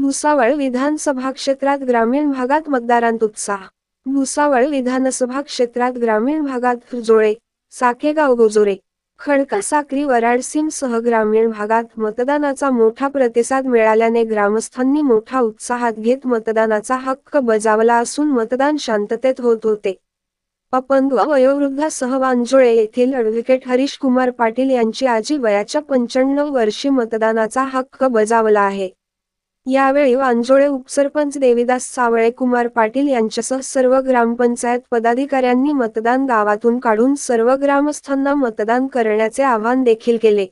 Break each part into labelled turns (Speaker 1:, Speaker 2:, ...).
Speaker 1: भुसावळ विधानसभा क्षेत्रात ग्रामीण भागात मतदारांत उत्साह भुसावळ विधानसभा क्षेत्रात ग्रामीण भागात जोळे साकेगाव गोजोरे खडका साक्री वराडसीमसह ग्रामीण भागात मतदानाचा मोठा प्रतिसाद मिळाल्याने ग्रामस्थांनी मोठा उत्साहात घेत मतदानाचा हक्क बजावला असून मतदान शांततेत होत होते. अपंग व वयोवृद्धासह वांजोळे येथील ॲडव्होकेट हरीश कुमार पाटील यांची आजी वयाच्या पंच्याण्णव वर्षी मतदानाचा हक्क बजावला आहे. यावेळी वांजोळे उपसरपंच देविदास सावळे कुमार पाटील यांच्यासह सर्व ग्रामपंचायत पदाधिकाऱ्यांनी मतदान गावातून काढून सर्व ग्रामस्थांना मतदान करण्याचे आवाहन देखील केले.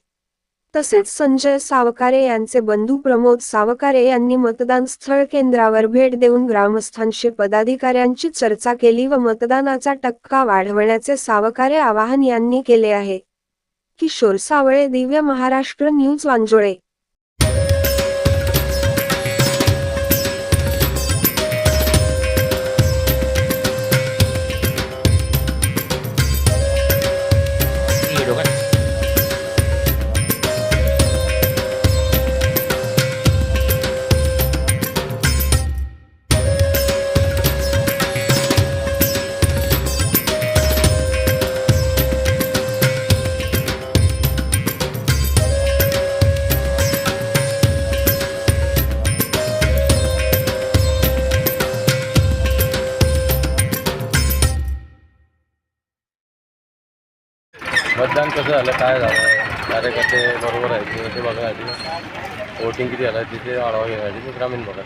Speaker 1: तसेच संजय सावकारे यांचे बंधू प्रमोद सावकारे यांनी मतदान स्थळ केंद्रावर भेट देऊन ग्रामस्थांशी पदाधिकाऱ्यांची चर्चा केली व मतदानाचा टक्का वाढवण्याचे सावकारे आवाहन यांनी केले आहे. किशोर सावळे दिव्य महाराष्ट्र न्यूज वांजोळे.
Speaker 2: मतदान कसं झालं? काय झालं? कार्यकर्ते बरोबर आहेत ते ते बघण्यासाठी वोटिंग किती झालं? तिथे आढावा घेण्यासाठी ग्रामीण भागात